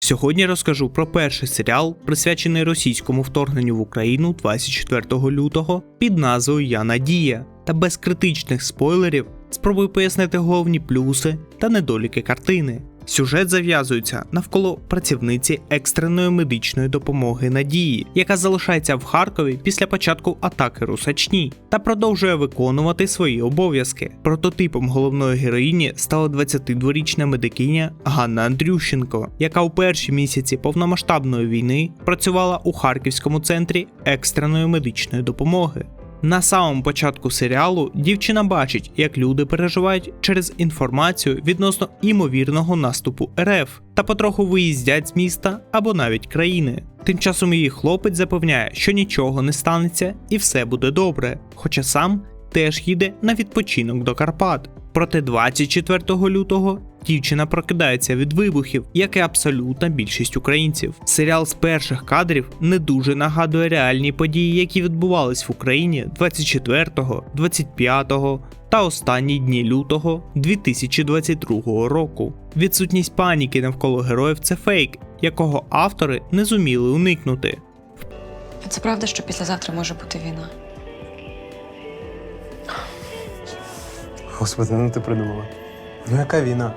Сьогодні розкажу про перший серіал, присвячений російському вторгненню в Україну 24 лютого під назвою Я Надія, та без критичних спойлерів спробую пояснити головні плюси та недоліки картини. Сюжет зав'язується навколо працівниці екстреної медичної допомоги Надії, яка залишається в Харкові після початку атаки Русачні та продовжує виконувати свої обов'язки. Прототипом головної героїні стала 22-річна медикиня Ганна Андрющенко, яка у перші місяці повномасштабної війни працювала у Харківському центрі екстреної медичної допомоги. На самому початку серіалу дівчина бачить, як люди переживають через інформацію відносно імовірного наступу РФ та потроху виїздять з міста або навіть країни. Тим часом її хлопець запевняє, що нічого не станеться і все буде добре, хоча сам теж їде на відпочинок до Карпат. Проте 24 лютого дівчина прокидається від вибухів, як і абсолютна більшість українців. Серіал з перших кадрів не дуже нагадує реальні події, які відбувались в Україні 24, 25 та останні дні лютого 2022 року. Відсутність паніки навколо героїв це фейк, якого автори не зуміли уникнути. Це правда, що післязавтра може бути війна. Господи, ну ти придумала. Ну яка війна?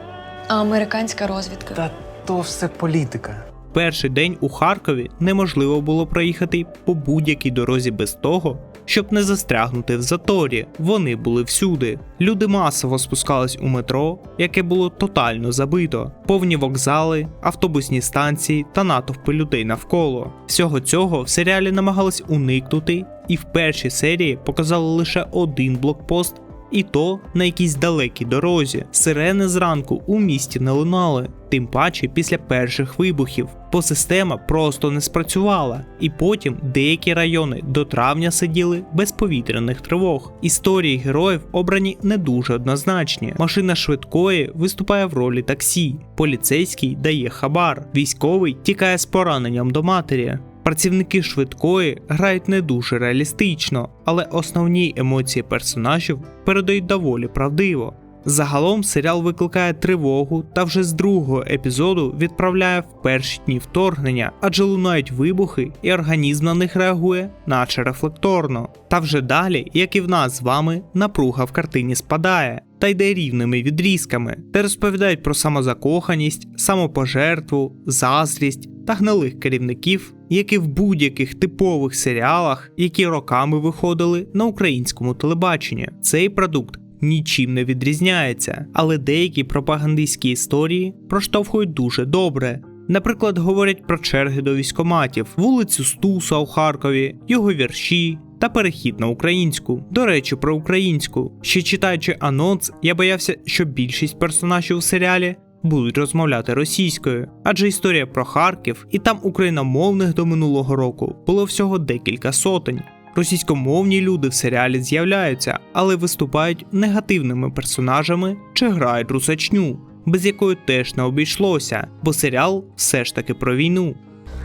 А американська розвідка. Та то все політика. Перший день у Харкові неможливо було проїхати по будь-якій дорозі без того, щоб не застрягнути в заторі. Вони були всюди. Люди масово спускались у метро, яке було тотально забито, повні вокзали, автобусні станції та натовпи людей навколо. Всього цього в серіалі намагались уникнути, і в першій серії показали лише один блокпост. І то на якійсь далекій дорозі. Сирени зранку у місті не лунали, тим паче після перших вибухів, бо система просто не спрацювала. І потім деякі райони до травня сиділи без повітряних тривог. Історії героїв обрані не дуже однозначні. Машина швидкої виступає в ролі таксі, поліцейський дає хабар, військовий тікає з пораненням до матері. Працівники швидкої грають не дуже реалістично, але основні емоції персонажів передають доволі правдиво. Загалом серіал викликає тривогу та вже з другого епізоду відправляє в перші дні вторгнення, адже лунають вибухи, і організм на них реагує, наче рефлекторно. Та вже далі, як і в нас з вами, напруга в картині спадає та йде рівними відрізками, де розповідають про самозакоханість, самопожертву, заздрість та гнилих керівників, як і в будь-яких типових серіалах, які роками виходили на українському телебаченні. Цей продукт нічим не відрізняється, але деякі пропагандистські історії проштовхують дуже добре. Наприклад, говорять про черги до військоматів, вулицю Стуса у Харкові, його вірші та перехід на українську. До речі, про українську. Ще читаючи анонс, я боявся, що більшість персонажів у серіалі будуть розмовляти російською, адже історія про Харків і там україномовних до минулого року було всього декілька сотень. Російськомовні люди в серіалі з'являються, але виступають негативними персонажами чи грають русачню, без якої теж не обійшлося, бо серіал все ж таки про війну.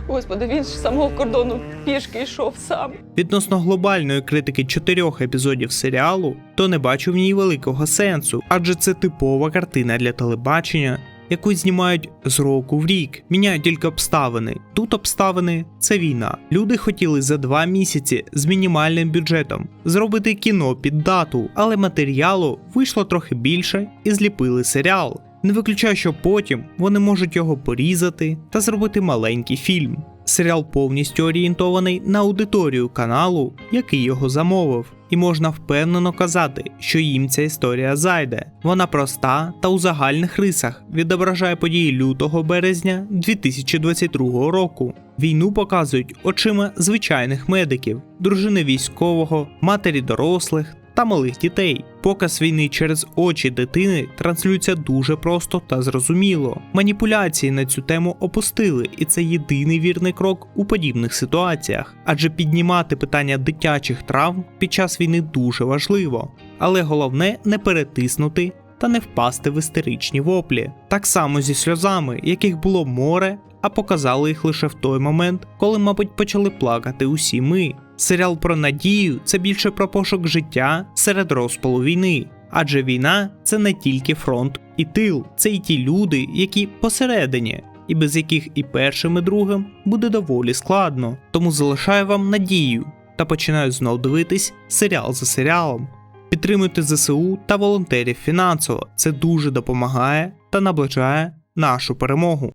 Господи, він ж з самого кордону пішки йшов сам. Відносно глобальної критики чотирьох епізодів серіалу, то не бачу в ній великого сенсу, адже це типова картина для телебачення, яку знімають з року в рік, міняють тільки обставини. Тут обставини це війна. Люди хотіли за два місяці з мінімальним бюджетом зробити кіно під дату, але матеріалу вийшло трохи більше і зліпили серіал. Не виключаю, що потім вони можуть його порізати та зробити маленький фільм. Серіал повністю орієнтований на аудиторію каналу, який його замовив, і можна впевнено казати, що їм ця історія зайде. Вона проста та у загальних рисах відображає події лютого березня 2022 року. Війну показують очима звичайних медиків, дружини військового, матері дорослих та малих дітей. Показ війни через очі дитини транслюється дуже просто та зрозуміло. Маніпуляції на цю тему опустили, і це єдиний вірний крок у подібних ситуаціях, адже піднімати питання дитячих травм під час війни дуже важливо. Але головне не перетиснути та не впасти в істеричні воплі. Так само зі сльозами, яких було море, а показали їх лише в той момент, коли, мабуть, почали плакати усі ми. Серіал про надію це більше про пошук життя серед розпалу війни. Адже війна це не тільки фронт і тил, це й ті люди, які посередині. і без яких і першим, і другим буде доволі складно. Тому залишаю вам надію та починаю знов дивитись серіал за серіалом. Підтримуйте ЗСУ та волонтерів фінансово. Це дуже допомагає та наближає нашу перемогу.